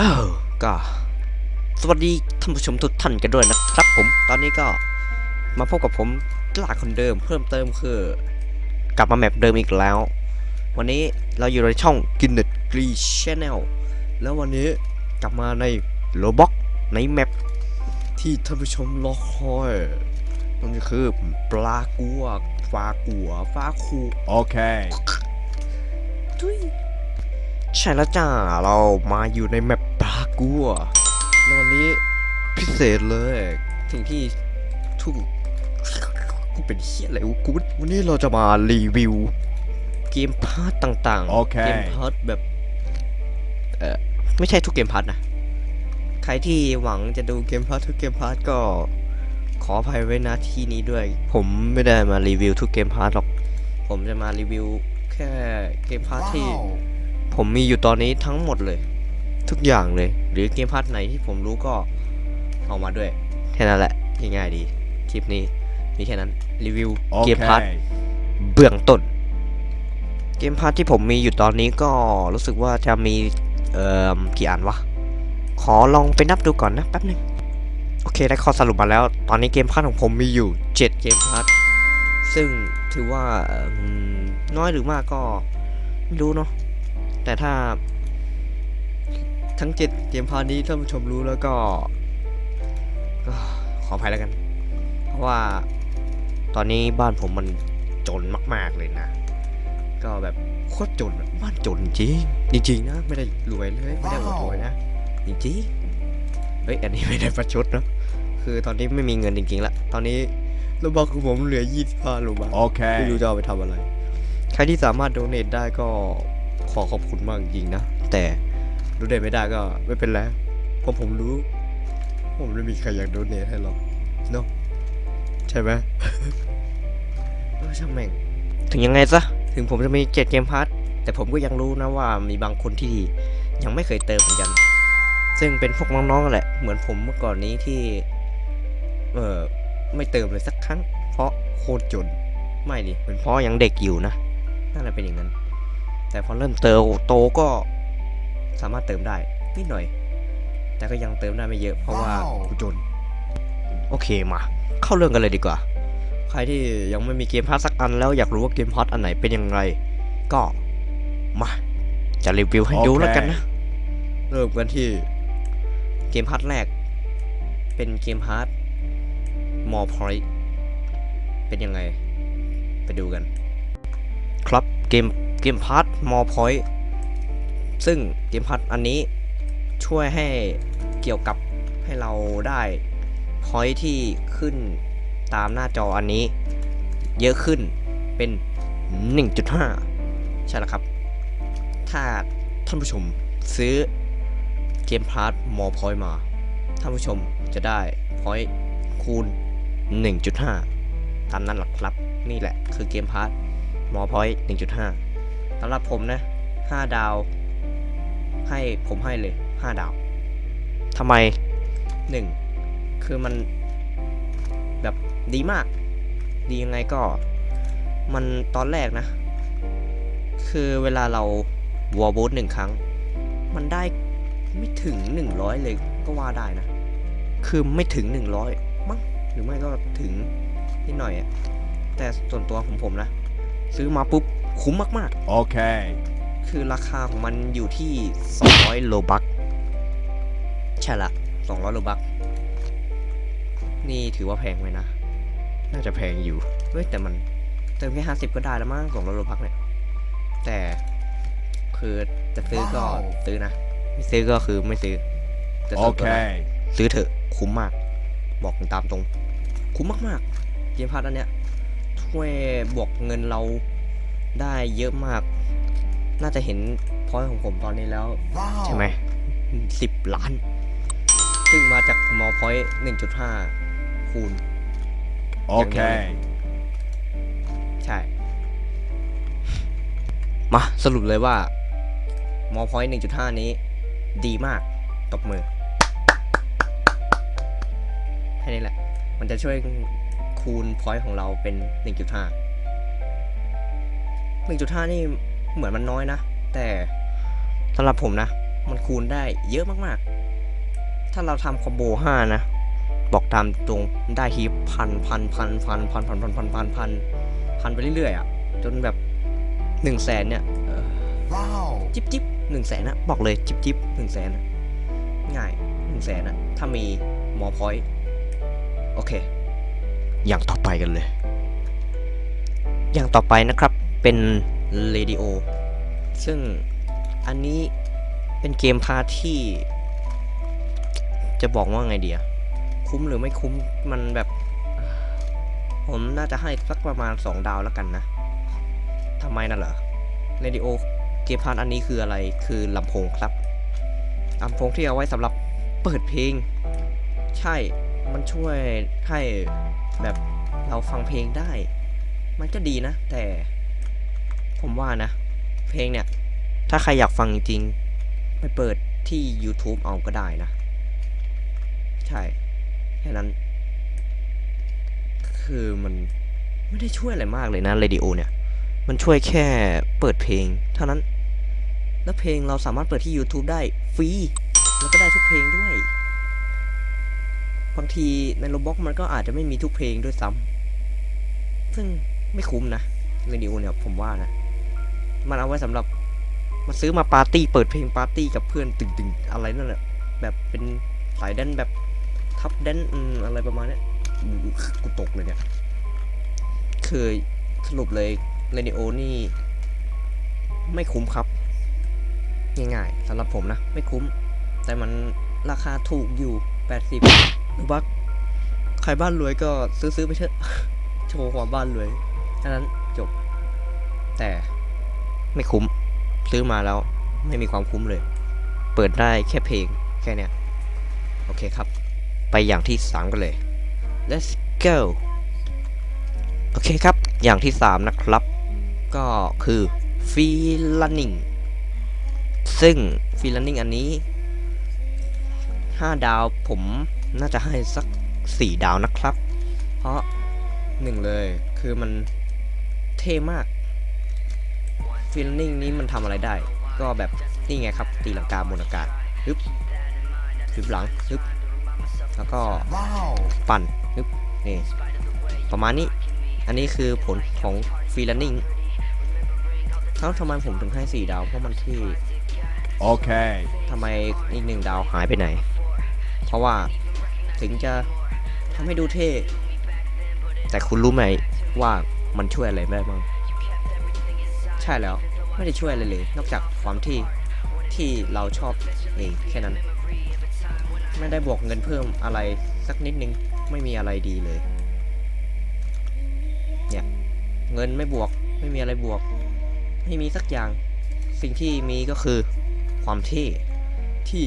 อ้าวก็ สวัสดีท่านผู้ชมทุกท่านกันด้วยนะครับผม ตอนนี้ก็มาพบกับผมกล้าคนเดิม เพิ่มเติมคือ กลับมาแมปเดิมอีกแล้ว วันนี้เราอยู่ในช่อง g i n n e t g r e Channel แล้ววันนี้กลับมาในโลบ็อกในแมปที่ท่านผู้ชมรอคอยนั่นก็คือปลากัวฟ้ากัวฟ้าคู Okay. ทุย ใช่แล้วจ้า เรามาอยู่ในแมปปลากัวแล้ววันนี้พิเศษเลย สิ่งที่ทุกกูเป็นเฮียอะไรวะกูวันนี้เราจะมารีวิว เกมพาร์ตต่างโอเคเกมพาร์ตแบบเออไม่ใช่ทุกเกมพาร์ตนะ ใครที่หวังจะดูเกมพาร์ตทุกเกมพาร์ตก็ขออภัยไว้นะที่นี้ด้วย ผมไม่ได้มารีวิวทุกเกมพาร์ตหรอก ผมจะมารีวิวแค่เกมพาร์ทที่ ผมมีอยู่ตอนนี้ทั้งหมดเลย ทุกอย่างเลย หรือเกมพาร์ทไหนที่ผมรู้ก็เอามาด้วย แค่นั้นแหละง่ายๆดี คลิปนี้มีแค่นั้นรีวิวเกมพาร์ท Okay. เบื้องต้น เกมพาร์ทที่ผมมีอยู่ตอนนี้ก็รู้สึกว่าจะมีเอ่อกี่อันวะ ขอลองไปนับดูก่อนนะแป๊บหนึงโอเคได้ข้อสรุปมาแล้ว ตอนนี้เกมพาร์ทของผมมีอยู่ 7 เกมพาร์ทซึ่งถือว่าอืมน้อยหรือมากก็ไม่รู้เนาะ แต่ถ้า ทั้ง7เกมพาร์ทนี้ท่านผู้ชมรู้แล้วก็ ก็ขออภัยแล้วกัน เพราะว่าตอนนี้บ้านผมมันจนมาก ๆเลยนะ ก็แบบโคตรจนอะบ้านจนจริงจริงๆนะไม่ได้รวยเลยไม่ได้อวดรวยนะจริงๆเฮ้ยอันนี้ไม่ได้ประชดเนอะคือตอนนี้ไม่มีเงินจริงๆละตอนนี้รูบักของผมเหลือ25รูบักไม่รู้ Okay. จะเอาไปทำอะไร ใครที่สามารถโดเนทได้ก็ ขอขอบคุณมากจริงๆนะ แต่โดเนทไม่ได้ก็ไม่เป็นไรเพราะผมรู้ ผมไม่มีใครอยากโดเนทให้หรอกเนาะใช่ไหมเออช่างแม่งถึงยังไงซะ ถึงผมจะมีเจ็ดเกมพาร์ทแต่ผมก็ยังรู้นะว่ามีบางคนที่ยังไม่เคยเติมเหมือนกัน ซึ่งเป็นพวกน้องๆแหละ เหมือนผมเมื่อก่อนนี้ที่ เออไม่เติมเลยสักครั้ง เพราะโคตรจน ไม่ดิเป็นเพราะยังเด็กอยู่นะน่าจะเป็นอย่างนั้น แต่พอเริ่มเติโตโตก็สามารถเติมได้นิดหน่อย แต่ก็ยังเติมได้ไม่เยอะเพราะว่าว้าวกูจน โอเคมา เข้าเรื่องกันเลยดีกว่า ใครที่ยังไม่มีเกมพาร์ทสักอันแล้วอยากรู้ว่าเกมพาร์ทอันไหนเป็นยังไงก็มาจะรีวิวให้ดูโอเคแล้วกันนะ เริ่มกันที่เกมพาร์ทแรก เป็นเกมพาร์ทมอพอยเป็นยังไง ไปดูกัน ครับเกม เกมพาร์ทมอพอยซึ่งเกมพาร์ทอันนี้ช่วยให้เกี่ยวกับให้เราได้พอยที่ขึ้นตามหน้าจออันนี้ เยอะขึ้นเป็น 1.5 ใช่แล้วครับ ถ้าท่านผู้ชมซื้อเกมพาร์ทมอพอยมา ท่านผู้ชมจะได้พอยคูณ 1.5 ตามนั้นหรอกครับ นี่แหละคือเกมพาร์ทมอพอย1.5ำหรับผมนะ 5 ดาว ให้ผมให้เลย 5 ดาวทำไม 1 คือมันแบบดีมาก ดียังไงก็ มันตอนแรกนะ คือเวลาเราวอลบูทหนึ่งครั้ง มันได้ไม่ถึง 100 เลยก็ว่าได้นะ คือไม่ถึง 100 มั้งหรือไม่ก็ถึงนิดหน่อยอะแต่ส่วนตัวของผมนะ ซื้อมาปุ๊บ คุ้มมาก Okay. ๆคือราคาของมันอยู่ที่ 200 โลบักใช่ละ 200 โลบักนี่ถือว่าแพงไหมนะ น่าจะแพงอยู่ เฮ้ยแต่มันเติมแค่ 50 ก็ได้แล้วมั้ง200 โลบักเนี่ย แต่คือจะซื้อก็ว้าวซื้อนะ ไม่ซื้อก็คือไม่ซื้อแต่ส่วนตัวนะ Okay. ซื้อเถอะคุ้มมาก บอกตามตรง คุ้มมากๆ เกมพาร์ทอันเนี้ยช่วยบวกเงินเรา ได้เยอะมาก น่าจะเห็นพอยต์ของผมตอนนี้แล้ว ใช่ไหมสิบล้าน ซึ่งมาจากมอพอยต์หนึ่งจุดห้าคูณ Okay. ใช่ มาสรุปเลยว่ามอพอยต์หนึ่งจุดห้านี้ ดีมาก ตบมือแค่นี้แหละ มันจะช่วยคูณพอยต์ของเราเป็นหนึ่งจุด หนึ่งจุดห้านี่เหมือนมันน้อยนะ แต่สำหรับผมนะ มันคูณได้เยอะมากๆ ถ้าเราทำคอมโบห้านะ บอกตามตรงได้ทีพันพันพันพันพันพันพันพันพันพันพันไปเรื่อยๆอะ จนแบบหนึ่งแสนเนี่ยจิบจิบหนึ่งแสนอะบอกเลยจิบจิบหนึ่งแสนง่ายหนึ่งแสนอะถ้ามีหมอพอยต์โอเค อย่างต่อไปกันเลย อย่างต่อไปนะครับ เป็นเรดิโอ ซึ่งอันนี้เป็นเกมพาร์ทที่ จะบอกว่าไงเดียคุ้มหรือไม่คุ้มมันแบบ ผมน่าจะให้สักประมาณ 2 ดาวแล้วกันนะทำไมน่ะเหรอเรดิโอเกมพาร์ทอันนี้คืออะไรคือลำโพงครับลำโพงที่เอาไว้สำหรับเปิดเพลง ใช่มันช่วยให้แบบเราฟังเพลงได้ มันก็ดีนะ แต่ ผมว่านะ เพลงเนี่ย ถ้าใครอยากฟังจริงๆไปเปิดที่ YouTube เอาก็ได้นะ ใช่ แค่นั้น คือมันไม่ได้ช่วยอะไรมากเลยนะเรดิโอเนี่ย มันช่วยแค่เปิดเพลง เท่านั้น แล้วเพลงเราสามารถเปิดที่ YouTube ได้ฟรี แล้วก็ได้ทุกเพลงด้วย บางทีในโรบ็อกมันก็อาจจะไม่มีทุกเพลงด้วยซ้ำซึ่งไม่คุ้มนะเรดิโอเนี่ยผมว่านะ มันเอาไว้สำหรับมาซื้อมาปาร์ตี้เปิดเพลงปาร์ตี้กับเพื่อนตึงๆอะไรนั่นแหละแบบเป็นสายแดนแบบทับแดนอืมอะไรประมาณนี้กูตกเลยเนี่ยคือสรุปเลยเรดิโอนี่ ไม่คุ้มครับ ง่ายๆสำหรับผมนะ ไม่คุ้ม แต่มันราคาถูกอยู่ 80หรือว่าใครบ้านรวยก็ซื้อซื้อไปเถอะ โชว์ความบ้านรวยแค่นั้นจบ แต่ ไม่คุ้ม ซื้อมาแล้วไม่มีความคุ้มเลย เปิดได้แค่เพลงแค่เนี้ย โอเคครับ ไปอย่างที่3กันเลย let's go โอเคครับ อย่างที่3นะครับ ก็คือ free running ซึ่ง free running อันนี้ 5 ดาวผมน่าจะให้สัก 4 ดาวนะครับ เพราะหนึ่งเลยคือมันเท่มาก free running นี้มันทำอะไรได้ ก็แบบนี่ไงครับ ตีลังกาบนอากาศฮึบฮึบหลังฮึบแล้วก็ Wow. ปั่นนึบนี่ประมาณนี้ อันนี้คือผลของฟรีแลนนิ่งแล้วทำไมผมถึงให้4ดาว เพราะมันที่ Okay. ทำไมอีกหนึ่งดาวหายไปไหน เพราะว่าถึงจะทำให้ดูเท่ แต่คุณรู้ไหมว่ามันช่วยอะไรได้บ้าง ใช่แล้วไม่ได้ช่วยอะไรเลย นอกจากความที่ที่เราชอบเองแค่นั้น ไม่ได้บวกเงินเพิ่มอะไรสักนิดนึงไม่มีอะไรดีเลย เนี่ยเงินไม่บวกไม่มีอะไรบวก ไม่มีสักอย่าง สิ่งที่มีก็คือ ความเท่ที่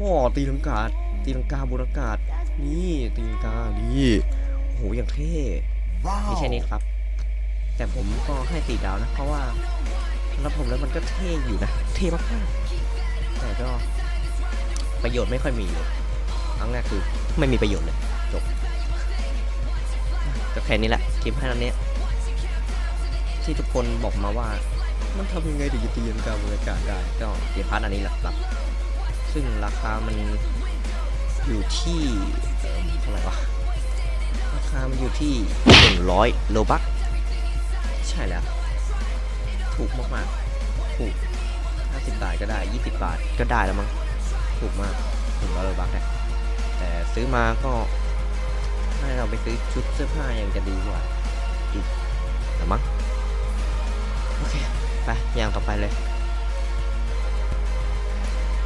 ว้าวตีลังกาตีลังกาบนอากาศ นี่ตีลังกานี่โอ้โหอย่างเท่มีแค่นี้ Wow. ครับ แต่ผมก็ให้สีดาวนะ เพราะว่าสำหรับผมแล้วมันก็เท่อยู่นะ เท่มากๆแต่ก็ประโยชน์ไม่ค่อยมีเลยเอาง่ายคือไม่มีประโยชน์เลยจบก็แค่นี้แหละคลิปให้นั้นเนี้ยที่ทุกคนบอกมาว่า มันทำยังไงถึงจะตีลังกาบนอากาศได้ก็เกียร์พาร์ทอันนี้แหละครับ ซึ่งราคามันอยู่ที่เอิ่มเท่าไหร่วะราคามันอยู่ที่ 100 โลบัก ใช่แล้ว ถูกมากๆถูก50 บาทก็ได้ 20 บาทก็ได้แล้วมั้งถูกมาก100โลบักเนี่แต่ซื้อมาก็ให้เราไปซื้อชุดเสื้อผ้ายังจะดีกว่าอีกละมั้งโอเคไปอย่างต่อไปเลย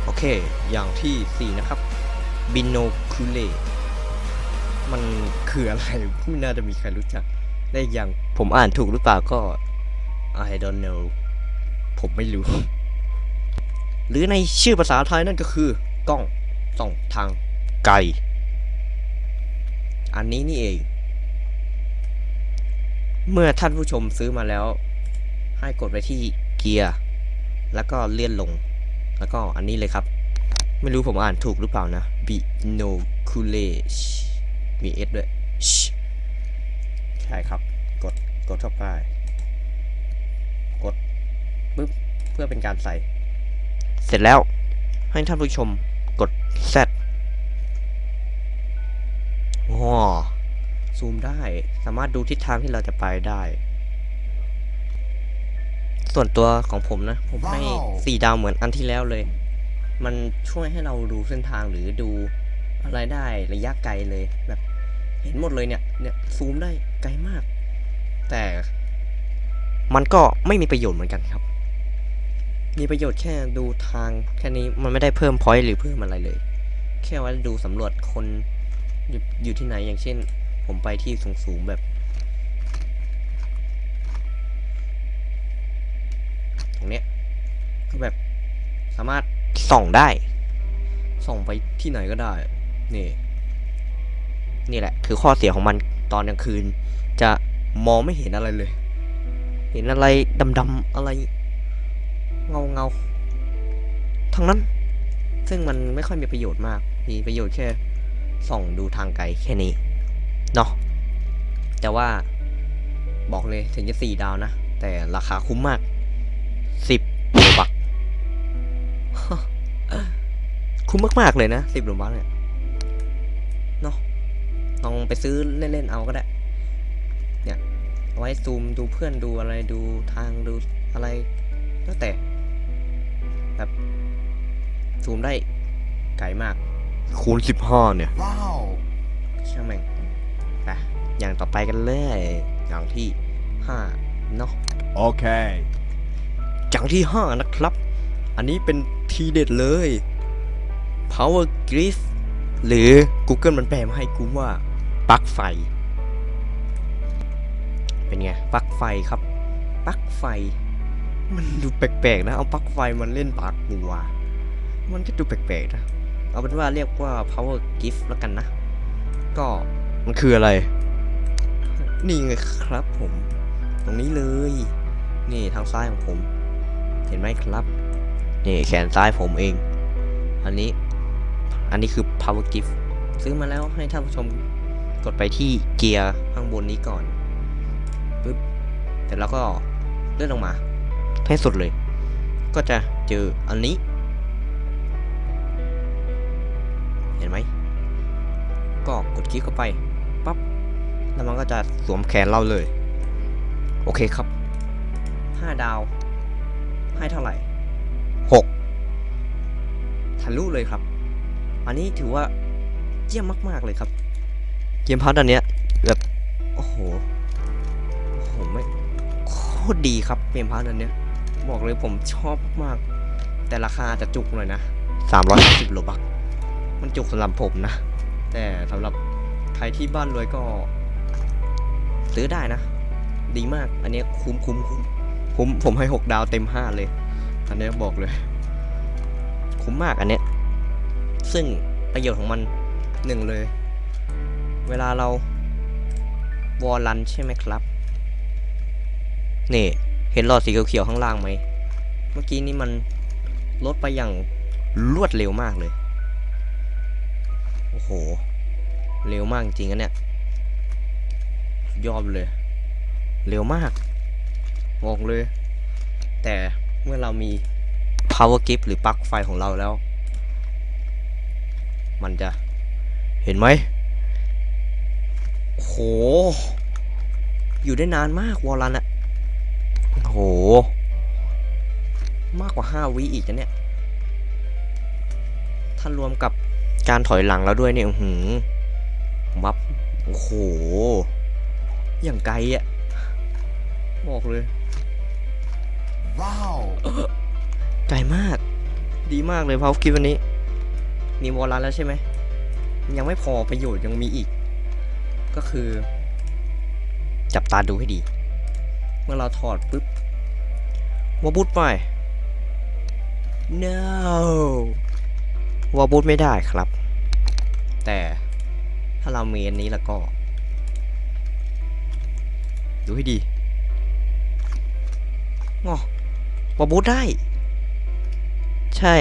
โอเค อย่างที่ 4 นะครับบินโนคูเลมันคืออะไรไม่น่าจะมีใครรู้จัก ได้อย่างผมอ่านถูกหรือเปล่าก็ I don't know ผมไม่รู้ หรือในชื่อภาษาไทยนั่นก็คือกล้องส่องทางไกล อันนี้นี่เอง เมื่อท่านผู้ชมซื้อมาแล้ว ให้กดไปที่เกียร์ แล้วก็เลื่อนลง แล้วก็อันนี้เลยครับ ไม่รู้ผมอ่านถูกหรือเปล่านะ binoculars มีเอสด้วย ชใช่ครับ กดกดเข้าไป กดปุ๊บเพื่อเป็นการใส่ เสร็จแล้วให้ท่านผู้ชมกด Z อ๋อซูมได้สามารถดูทิศทางที่เราจะไปได้ ส่วนตัวของผมนะ ผมให้ว้าวสี่ดาวเหมือนอันที่แล้วเลย มันช่วยให้เราดูเส้นทางหรือดูอะไรได้ระยะไกลเลยแบบ เห็นหมดเลยเนี่ย เนี่ยซูมได้ไกลมาก แต่มันก็ไม่มีประโยชน์เหมือนกันครับ มีประโยชน์แค่ดูทางแค่นี้มันไม่ได้เพิ่มพอยต์หรือเพิ่มอะไรเลย แค่ว่าดูสำรวจคนอยู่อยู่ที่ไหนอย่างเช่น ผมไปที่สูงๆแบบ ตรงเนี้ยก็แบบสามารถส่องได้ ส่องไปที่ไหนก็ได้ นี่ นี่แหละ คือข้อเสียของมันตอนกลางคืน จะมองไม่เห็นอะไรเลย เห็นอะไรดำๆอะไร เงาเงาๆทั้งนั้น ซึ่งมันไม่ค่อยมีประโยชน์มาก มีประโยชน์แค่ส่องดูทางไกลแค่นี้เนาะแต่ว่าบอกเลยถึงจะสี่ดาวนะ แต่ราคาคุ้มมากสิบโลบักคุ้มมาก ๆ เลยนะสิบโลบักเนี่ยเนาะ ลองไปซื้อเล่นๆเอาก็ได้ เนี่ยเอาไว้ซูมดูเพื่อนดูอะไรดูทางดูอะไรแล้วแต่แบบซูมได้ไกลมาก คูณสิบห้าเนี่ย Wow. ช่างแม่งไปอย่างต่อไปกันเลย อย่างที่ห้าเนาะ Okay. อย่างที่ห้านะครับ อันนี้เป็นทีเด็ดเลย power grid หรือ Google มันแปลมาให้กูว่า ปลั๊กไฟ เป็นไงปลั๊กไฟครับปลั๊กไฟ มันดูแปลกๆนะ เอาปลั๊กไฟมันเล่นปากกูว่ะมันก็ดูแปลกๆนะ เอาเป็นว่าเรียกว่า power gift แล้วกันนะ ก็มันคืออะไร นี่ไงครับผม ตรงนี้เลย นี่ทางซ้ายของผม เห็นไหมครับ นี่แขนซ้ายผมเอง อันนี้ อันนี้คือ power gift ซื้อมาแล้วให้ท่านผู้ชม กดไปที่เกียร์ข้างบนนี้ก่อนปึ๊บเสร็จแล้วก็เลื่อนลงมาให้สุดเลย ก็จะเจออันนี้ เห็นไหมก็กดคลิกเข้าไปปั๊บแล้วมันก็จะสวมแขนเราเลย โอเคครับ 5 ดาว ให้เท่าไหร่ 6ทะลุเลยครับ อันนี้ถือว่าเยี่ยมมาก ๆ เลยครับ เกมพัทอันเนี้ยแบบโอ้โหโอ้โหไม่โคตรดีครับเกมพัทอันเนี้ยบอกเลยผมชอบมาก แต่ราคาจะจุกหน่อยนะ350โลบักมันจุกสำหรับผมนะ แต่สำหรับใครที่บ้านรวยก็ ซื้อได้นะ ดีมาก อันเนี้ยคุ้มคุ้มคุ้มคุ้มผมให้ 6 ดาวเต็ม 5 เลย อันเนี้ยบอกเลย คุ้มมากอันเนี้ยซึ่งประโยชน์ของมันหนึ่งเลย เวลาเราวอลลันใช่ไหมครับ นี่ เห็นหลอดสีเขียวๆข้างล่างไหม เมื่อกี้นี้มันลดไปอย่างรวดเร็วมากเลย โอ้โห เร็วมากจริงๆอันเนี้ยยอดเลย เร็วมาก บอกเลย แต่เมื่อเรามี power gift หรือปลั๊กไฟของเราแล้ว มันจะ เห็นไหม โอ้โห อยู่ได้นานมากวอลลันอะโอ้โห มากกว่า5วิอีกนะเนี่ยถ้ารวมกับการถอยหลังแล้วด้วยเนี่ยอื้อหือมับโอ้โห อย่างไกลอะบอกเลย Wow. ไกลมาก ดีมากเลยเพราะคลิปวันนี้ มีวอลลันแล้วใช่ไหม ยังไม่พอประโยชน์ยังมีอีก ก็คือ จับตาดูให้ดี เมื่อเราถอดปุ๊บวอบูทไป no วอบูทไม่ได้ครับ แต่ถ้าเรามีอันนี้แล้วก็ ดูให้ดีงอวอบูทได้ ใช่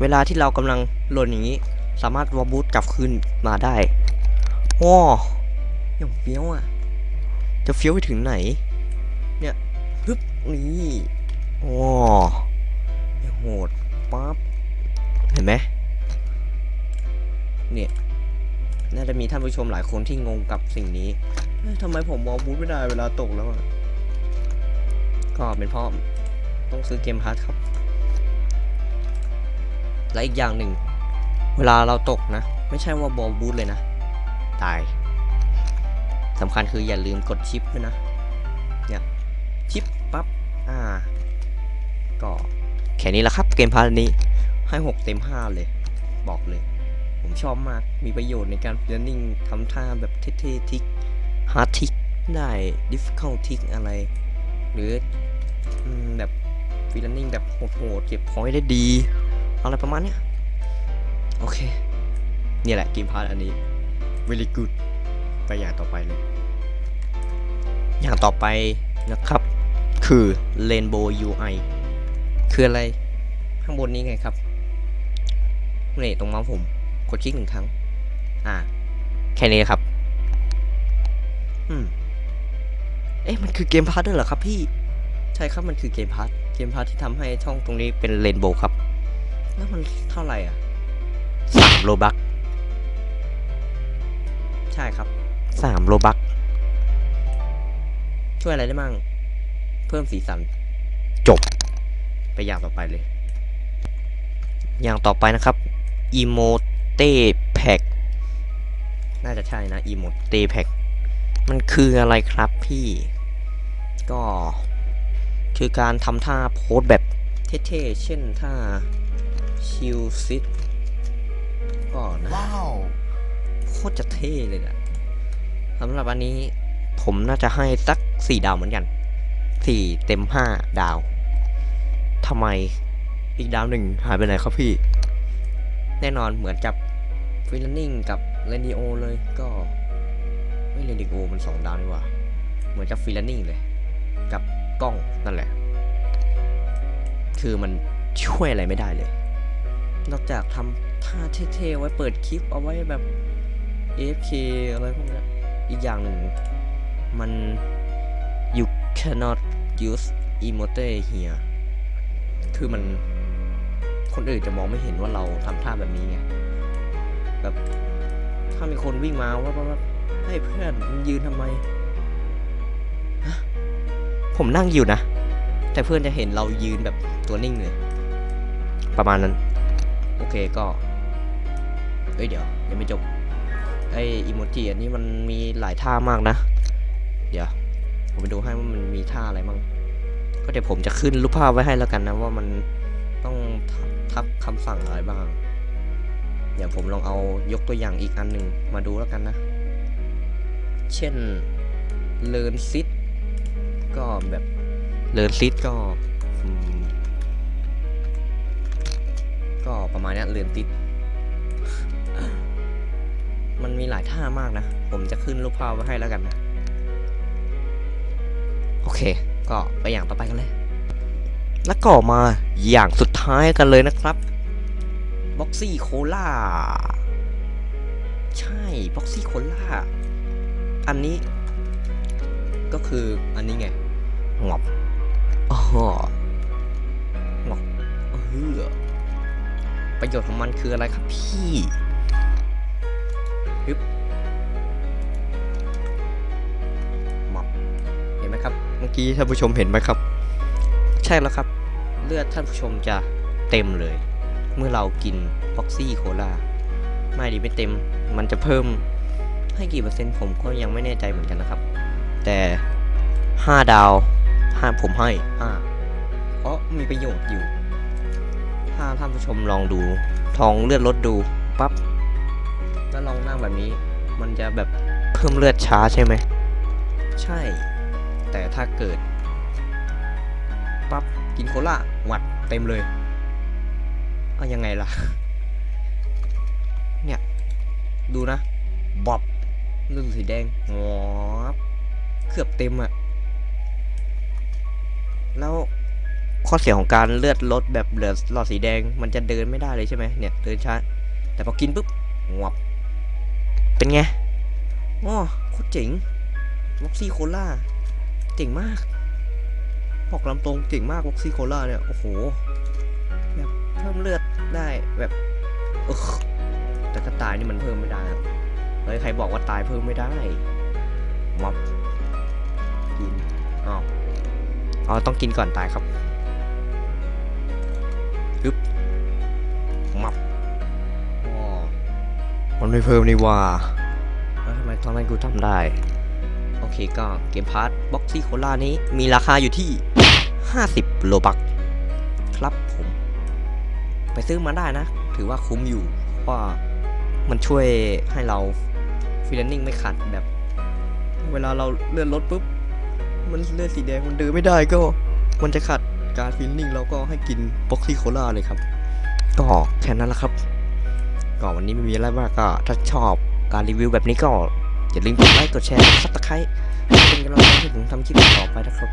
เวลาที่เรากำลังหล่นอย่างนี้ สามารถวอบูทกลับคืนมาได้ว้ อย่างเฟี้ยวอะ จะเฟี้ยวไปถึงไหน เนี่ยปึ๊บนี่ว้าอย่างโหดปั๊บเห็นไหมเนี่ยน่าจะมีท่านผู้ชมหลายคนที่งงกับสิ่งนี้ทำไมผมมองบูธไม่ได้เวลาตกแล้วอะก็เป็นเพราะต้องซื้อเกมพาร์ทครับ และอีกอย่างหนึ่ง เวลาเราตกนะ ไม่ใช่ว่าบอลบูทเลยนะ ตาย สำคัญคืออย่าลืมกดชิปด้วยนะ เนี่ยชิปปั๊บ อ่า ก็แค่นี้แหละครับ เกมพาร์ทนี้ให้ 6 เต็ม 5 เลย บอกเลย ผมชอบมาก มีประโยชน์ในการเ e น r ิ n งทำท่าแบบเท่ๆทิกฮาร์ดทิกได้ difficult ทิกอะไร หรือแบบฟิลนิ่งแบบโหดๆเก็บพอยต์ได้ดี อะไรประมาณเนี้ย โอเค นี่แหละเกมพาร์ทอันนี้ very good ไปอย่างต่อไปเลย อย่างต่อไปนะครับ คือ Rainbow UI คืออะไร ข้างบนนี้ไงครับนี่ตรงเมาส์ผมกดคลิกหนึ่งครั้ง อ่า แค่นี้ครับอืมเอ๊ะมันคือเกมพาร์ทด้วยเหรอครับพี่ ใช่ครับมันคือเกมพาร์ทเกมพาร์ทที่ทำให้ช่องตรงนี้เป็นเรนโบว์ครับ แล้วมันเท่าไหร่อะสามโลบักใช่ครับ สามโลบักช่วยอะไรได้มั่ง เพิ่มสีสัน จบ ไปอย่างต่อไปเลย อย่างต่อไปนะครับ e m o t e Pack น่าจะใช่นะ e m o t e Pack มันคืออะไรครับพี่ ก็คือการทำท่าโพสแบบเท่ๆ เช่นท่าชิลซิตก็นะ Wow. โคตรจะเท่เลยนะ สำหรับอันนี้ผมน่าจะให้สักสี่ดาวเหมือนกันสี่เต็มห้าดาวทำไมอีกดาวหนึ่งหายไปไหนครับพี่ แน่นอนเหมือนกับฟิลนิ่งกับเรนิโอเลยก็ไม่เรนิโอมันสองดาวนี่ว่า เหมือนกับฟิลนิ่งเลย กับกล้องนั่นแหละ คือมันช่วยอะไรไม่ได้เลย นอกจากทำท่าเท่ๆไว้เปิดคลิปเอาไว้แบบ AFK อะไรพวกนี้ อีกอย่างหนึ่งมัน you cannot use emote here คือมันคนอื่นจะมองไม่เห็นว่าเราทำท่าแบบนี้ไงแบบถ้ามีคนวิ่งมาว่าว่าให้เพื่อนมึงยืนทำไมฮะผมนั่งอยู่นะ แต่เพื่อนจะเห็นเรายืนแบบตัวนิ่งเลย ประมาณนั้น โอเคก็เอ้ยเดี๋ยวยังไม่จบ ไออิโมจิอันนี้มันมีหลายท่ามากนะ เดี๋ยว ผมไปดูให้ว่ามันมีท่าอะไรบ้าง ก็เดี๋ยวผมจะขึ้นรูปภาพไว้ให้แล้วกันนะ ว่ามันต้องทับคำสั่งอะไรบ้าง เดี๋ยวผมลองเอายกตัวอย่างอีกอันหนึ่งมาดูแล้วกันนะ เช่น learn sit ก็แบบ learn sit ก็ก็ประมาณนี้ย learn sit มันมีหลายท่ามากนะ ผมจะขึ้นรูปภาพไว้ให้แล้วกันนะ โอเค ก็ไปอย่างต่อไปกันเลย แล้วก็มาอย่างสุดท้ายกันเลยนะครับบ็อกซี่โคล่าใช่บ็อกซี่โคล่าอันนี้ ก็คืออันนี้ไงงอบอ๋องอบเออประโยชน์ของมันคืออะไรครับพี่ ฮึบมอบเห็นไหมครับ เมื่อกี้ท่านผู้ชมเห็นไหมครับ ใช่แล้วครับ เลือดท่านผู้ชมจะเต็มเลย เมื่อเรากินบ็อกซี่โคลาไม่ดีไม่เต็ม มันจะเพิ่มให้กี่เปอร์เซ็นต์ผมก็ยังไม่แน่ใจเหมือนกันนะครับ แต่ 5 ดาวห้าผมให้5เพราะมีประโยชน์อยู่ ถ้าท่านผู้ชมลองดู ทองเลือดลดดูปั๊บ ล้วลองนั่งแบบนี้ มันจะแบบเพิ่มเลือดช้าใช่ไหม ใช่ แต่ถ้าเกิด ปั๊บ กินโคลาหวัดเต็มเลย เอายังไงล่ะ เนี่ย ดูนะบอบเรื่องสีแดงงอบเกือบเต็มอะแล้วข้อเสียของการเลือดลดแบบเหลือหลอดสีแดงมันจะเดินไม่ได้เลยใช่ไหมเนี่ยเดินช้าแต่พอกินปุ๊บงวบ เป็นไงอ๋อโคตรเจ๋งล็อกซี่โคล่าเจ๋งมากบอกลำตรงเจ๋งมากล็อกซี่โคล่าเนี่ย โอ้โห แบบเพิ่มเลือดได้แบบแต่ถ้าตายนี่มันเพิ่มไม่ได้เฮ้ยใครบอกว่าตายเพิ่มไม่ได้ม็อบกินอ้าวอ๋อต้องกินก่อนตายครับฮึบมับ มันไม่เพิ่มนี่ว่าแล้วทำไมตอนนั้นกูทำได้ โอเคก็เกมพาร์ทบ็อกซี่โคล่านี้มีราคาอยู่ที่ 50 โลบักครับผม ไปซื้อมาได้นะ ถือว่าคุ้มอยู่เพราะว่ามันช่วยให้เราฟีลลิ่งไม่ขัดแบบ เวลาเราเลื่อนรถปุ๊บ มันเลื่อนสีแดงมันเดินไม่ได้ก็ มันจะขัดการฟีลลิ่งเราก็ให้กินบ็อกซี่โคล่าเลยครับ ก็แค่นั้นแหละครับ ก็วันนี้ไม่มีอะไรมากก็ถ้าชอบการรีวิวแบบนี้ก็อย่าลืมกดไลค์กดแชร์ซับสไครต์เป็นกำลังใจให้ผมทำคลิปต่อไปนะครับ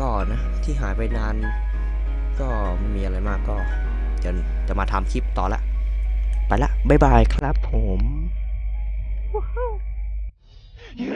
ก็นะที่หายไปนาน ก็ไม่มีอะไรมากก็จะจะมาทำคลิปต่อละไปละบ๊ายบายครับผม You